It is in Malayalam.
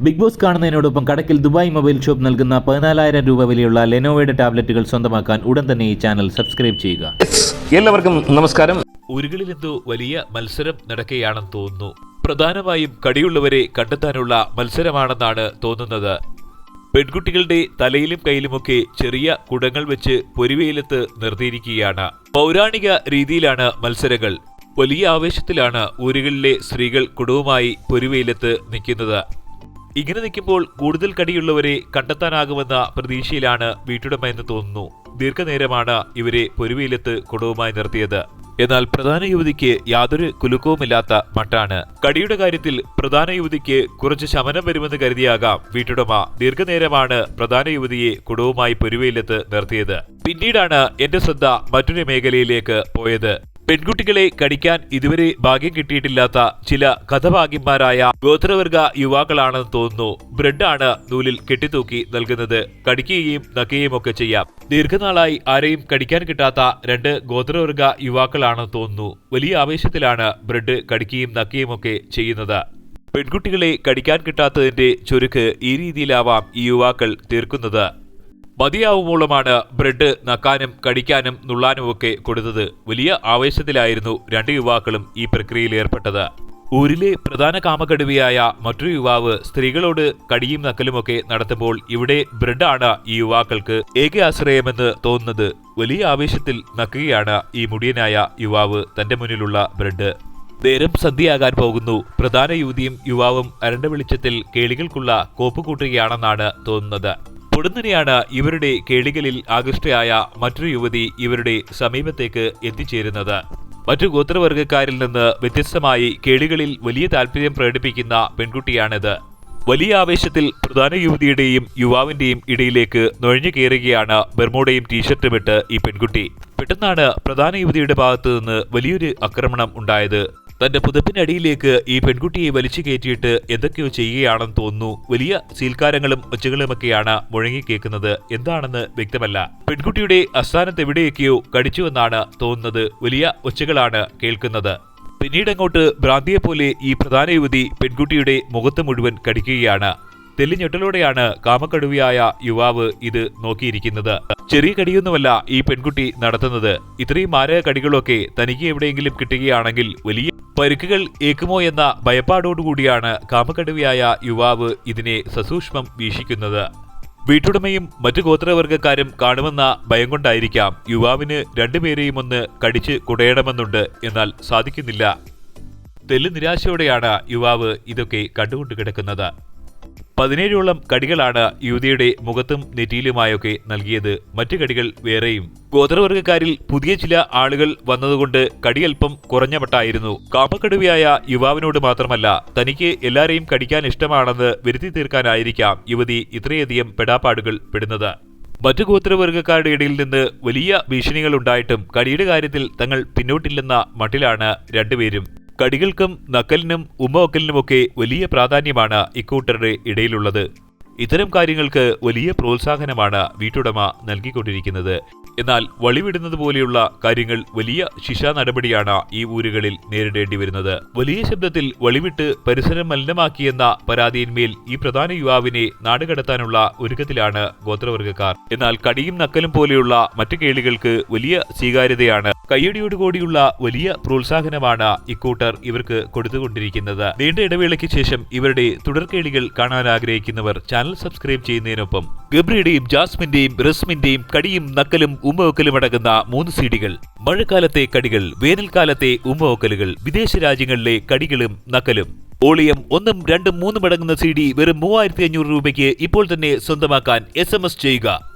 ബിഗ് ബോസ് കാണുന്നതിനോടൊപ്പം കടക്കിൽ ദുബായ് മൊബൈൽ ഷോപ്പ് നൽകുന്ന പതിനാലായിരം രൂപ വിലയുള്ള ലെനോവയുടെ ടാബ്ലറ്റുകൾ സ്വന്തമാക്കാൻ ഉടൻ തന്നെ ഈ ചാനൽ സബ്സ്ക്രൈബ് ചെയ്യുക. എല്ലാവർക്കും നമസ്കാരം. ഉരുകളിലെന്തോ വലിയ മത്സരം നടക്കുകയാണെന്ന് തോന്നുന്നു. പ്രധാനമായും കടിയുള്ളവരെ കണ്ടെത്താനുള്ള മത്സരമാണെന്നാണ് തോന്നുന്നത്. പെൺകുട്ടികളുടെ തലയിലും കയ്യിലുമൊക്കെ ചെറിയ കുടങ്ങൾ വെച്ച് പൊരിവെയിലത്ത് നിർത്തിയിരിക്കുകയാണ്. പൗരാണിക രീതിയിലാണ് മത്സരങ്ങൾ. വലിയ ആവേശത്തിലാണ് ഊരുകളിലെ സ്ത്രീകൾ കുടവുമായി പൊരുവയിലെത്ത് നിൽക്കുന്നത്. ഇങ്ങനെ നിൽക്കുമ്പോൾ കൂടുതൽ കടിയുള്ളവരെ കണ്ടെത്താനാകുമെന്ന പ്രതീക്ഷയിലാണ് വീട്ടുടമ എന്ന് തോന്നുന്നു. ദീർഘനേരമാണ് ഇവരെ പൊരുവിയിലെത്ത് കുടവുമായി നിർത്തിയത്. എന്നാൽ പ്രധാന യുവതിക്ക് യാതൊരു കുലുക്കവുമില്ലാത്ത മട്ടാണ്. കടിയുടെ കാര്യത്തിൽ പ്രധാന യുവതിക്ക് കുറച്ച് ശമനം വരുമെന്ന് കരുതിയാകാം വീട്ടുടമ. ദീർഘനേരമാണ് പ്രധാന യുവതിയെ കുടവുമായി പൊരുവയിലെത്ത് നിർത്തിയത്. പിന്നീടാണ് എന്റെ ശ്രദ്ധ മറ്റൊരു മേഖലയിലേക്ക് പോയത്. പെൺകുട്ടികളെ കടിക്കാൻ ഇതുവരെ ഭാഗ്യം കിട്ടിയിട്ടില്ലാത്ത ചില കഥഭാഗ്യന്മാരായ ഗോത്രവർഗ യുവാക്കളാണെന്ന് തോന്നുന്നു. ബ്രെഡാണ് നൂലിൽ കെട്ടിത്തൂക്കി നൽകുന്നത്. കടിക്കുകയും നക്കുകയും ഒക്കെ ചെയ്യാം. ദീർഘനാളായി ആരെയും കടിക്കാൻ കിട്ടാത്ത രണ്ട് ഗോത്രവർഗ യുവാക്കളാണെന്ന് തോന്നുന്നു. വലിയ ആവേശത്തിലാണ് ബ്രെഡ് കടിക്കുകയും നക്കുകയും ഒക്കെ ചെയ്യുന്നത്. പെൺകുട്ടികളെ കടിക്കാൻ കിട്ടാത്തതിന്റെ ചുരുക്ക് ഈ രീതിയിലാവാം ഈ യുവാക്കൾ തീർക്കുന്നത്. മതിയാവുമ്പോളുമാണ് ബ്രെഡ് നക്കാനും കടിക്കാനും നുള്ളാനും ഒക്കെ കൊടുത്തത്. വലിയ ആവേശത്തിലായിരുന്നു രണ്ട് യുവാക്കളും ഈ പ്രക്രിയയിൽ ഏർപ്പെട്ടത്. ഊരിലെ പ്രധാന കാമകടുവയായ മറ്റൊരു യുവാവ് സ്ത്രീകളോട് കടിയും നക്കലുമൊക്കെ നടത്തുമ്പോൾ ഇവിടെ ബ്രെഡാണ് ഈ യുവാക്കൾക്ക് ഏക ആശ്രയമെന്ന് തോന്നുന്നത്. വലിയ ആവേശത്തിൽ നക്കുകയാണ് ഈ മുടിയനായ യുവാവ് തന്റെ മുന്നിലുള്ള ബ്രെഡ്. നേരം സന്ധ്യയാകാൻ പോകുന്നു. പ്രധാന യുവതിയും യുവാവും അരണ്ട വെളിച്ചത്തിൽ കേളികൾക്കുള്ള കോപ്പ് കൂട്ടുകയാണെന്നാണ് തോന്നുന്നത്. പൊടുന്നനെയാണ് ഇവരുടെ കേളികളിൽ ആകൃഷ്ടയായ മറ്റൊരു യുവതി ഇവരുടെ സമീപത്തേക്ക് എത്തിച്ചേരുന്നത്. മറ്റു ഗോത്രവർഗക്കാരിൽ നിന്ന് വ്യത്യസ്തമായി കേളികളിൽ വലിയ താല്പര്യം പ്രകടിപ്പിക്കുന്ന പെൺകുട്ടിയാണിത്. വലിയ ആവേശത്തിൽ പ്രധാന യുവതിയുടെയും യുവാവിന്റെയും ഇടയിലേക്ക് നുഴഞ്ഞു കയറുകയാണ് ബെർമോഡയും ടീഷർട്ടും ഇട്ട് ഈ പെൺകുട്ടി. പെട്ടെന്നാണ് പ്രധാന യുവതിയുടെ ഭാഗത്തു നിന്ന് വലിയൊരു ആക്രമണം ഉണ്ടായത്. തന്റെ പുതപ്പിനടിയിലേക്ക് ഈ പെൺകുട്ടിയെ വലിച്ചു കയറ്റിയിട്ട് എന്തൊക്കെയോ ചെയ്യുകയാണെന്ന് തോന്നുന്നു. വലിയ സീൽക്കാരങ്ങളും ഒച്ചകളുമൊക്കെയാണ് മുഴങ്ങിക്കേക്കുന്നത് എന്താണെന്ന് വ്യക്തമല്ല. പെൺകുട്ടിയുടെ അസ്ഥാനത്ത് എവിടെയൊക്കെയോ കടിച്ചുവെന്നാണ് തോന്നുന്നത്. വലിയ ഒച്ചകളാണ് കേൾക്കുന്നത്. പിന്നീട് അങ്ങോട്ട് ഭ്രാന്തിയെ പോലെ ഈ പ്രധാന യുവതി പെൺകുട്ടിയുടെ മുഖത്ത് മുഴുവൻ കടിക്കുകയാണ്. തെല്ലിഞ്ഞൊട്ടലോടെയാണ് കാമക്കടുവിയായ യുവാവ് ഇത് നോക്കിയിരിക്കുന്നത്. ചെറിയ കടിയൊന്നുമല്ല ഈ പെൺകുട്ടി നടത്തുന്നത്. ഇത്രയും മാരക കടികളൊക്കെ തനിക്ക് എവിടെയെങ്കിലും കിട്ടുകയാണെങ്കിൽ വലിയ പരുക്കുകൾ ഏക്കുമോ എന്ന ഭയപ്പാടോടുകൂടിയാണ് കാമക്കടുവിയായ യുവാവ് ഇതിനെ സസൂക്ഷ്മം വീക്ഷിക്കുന്നത്. വീട്ടുടമയും മറ്റു ഗോത്രവർഗക്കാരും കാണുമെന്ന ഭയം കൊണ്ടായിരിക്കാം യുവാവിന് രണ്ടുപേരെയും ഒന്ന് കടിച്ച് കുടയണമെന്നുണ്ട് എന്നാൽ സാധിക്കുന്നില്ല. തെല്ലു നിരാശയോടെയാണ് യുവാവ് ഇതൊക്കെ കണ്ടുകൊണ്ട് കിടക്കുന്നത്. പതിനേഴോളം കടികളാണ് യുവതിയുടെ മുഖത്തും നെറ്റിയിലുമായൊക്കെ നൽകിയത്. മറ്റു കടികൾ വേറെയും. ഗോത്രവർഗക്കാരിൽ പുതിയ ചില ആളുകൾ വന്നതുകൊണ്ട് കടിയൽപ്പം കുറഞ്ഞ മട്ടായിരുന്നു. യുവാവിനോട് മാത്രമല്ല തനിക്ക് എല്ലാരെയും കടിക്കാൻ ഇഷ്ടമാണെന്ന് വരുത്തി തീർക്കാനായിരിക്കാം യുവതി ഇത്രയധികം പെടാപ്പാടുകൾ പെടുന്നത്. മറ്റു ഗോത്രവർഗക്കാരുടെ ഇടയിൽ നിന്ന് വലിയ ഭീഷണികൾ ഉണ്ടായിട്ടും കടിയുടെ കാര്യത്തിൽ തങ്ങൾ പിന്നോട്ടില്ലെന്ന മട്ടിലാണ് രണ്ടുപേരും. കടികൾക്കും നക്കലിനും ഉമ്മവക്കലിനുമൊക്കെ വലിയ പ്രാധാന്യമാണ് ഇക്കൂട്ടരുടെ ഇടയിലുള്ളത്. ഇത്തരം കാര്യങ്ങൾക്ക് വലിയ പ്രോത്സാഹനമാണ് വീട്ടുടമ നൽകിക്കൊണ്ടിരിക്കുന്നത്. എന്നാൽ വളിവിടുന്നത് പോലെയുള്ള കാര്യങ്ങൾ വലിയ ശിക്ഷാ നടപടിയാണ് ഈ ഊരുകളിൽ നേരിടേണ്ടി വരുന്നത്. വലിയ ശബ്ദത്തിൽ വളിവിട്ട് പരിസരം മലിനമാക്കിയെന്ന പരാതിയിന്മേൽ ഈ പ്രധാന യുവാവിനെ നാടുകടത്താനുള്ള ഒരുക്കത്തിലാണ് ഗോത്രവർഗക്കാർ എന്നാൽ കടിയും നക്കലും പോലെയുള്ള മറ്റു കേളികൾക്ക് വലിയ സ്വീകാര്യതയാണ്. കയ്യടിയോടുകൂടിയുള്ള വലിയ പ്രോത്സാഹനമാണ് ഇക്കൂട്ടർ ഇവർക്ക് കൊടുത്തുകൊണ്ടിരിക്കുന്നത്. നീണ്ട ഇടവേളയ്ക്ക് ശേഷം ഇവരുടെ തുടർക്കേളികൾ കാണാൻ ആഗ്രഹിക്കുന്നവർ ചാനൽ സബ്സ്ക്രൈബ് ചെയ്യുന്നതിനൊപ്പം ഗബ്രിയുടെയും ജാസ്മിന്റെയും റസ്മിന്റെയും കടിയും നക്കലും ഉമ്മവക്കലും അടങ്ങുന്ന മൂന്ന് സീഡികൾ. മഴക്കാലത്തെ കടികൾ വേനൽക്കാലത്തെ ഉമ്മവക്കലുകൾ വിദേശ രാജ്യങ്ങളിലെ കടികളും നക്കലും. ഓളിയം ഒന്നും രണ്ടും മൂന്നും അടങ്ങുന്ന സി ഡി വെറും മൂവായിരത്തി അഞ്ഞൂറ് രൂപയ്ക്ക് ഇപ്പോൾ തന്നെ സ്വന്തമാക്കാൻ എസ് ചെയ്യുക.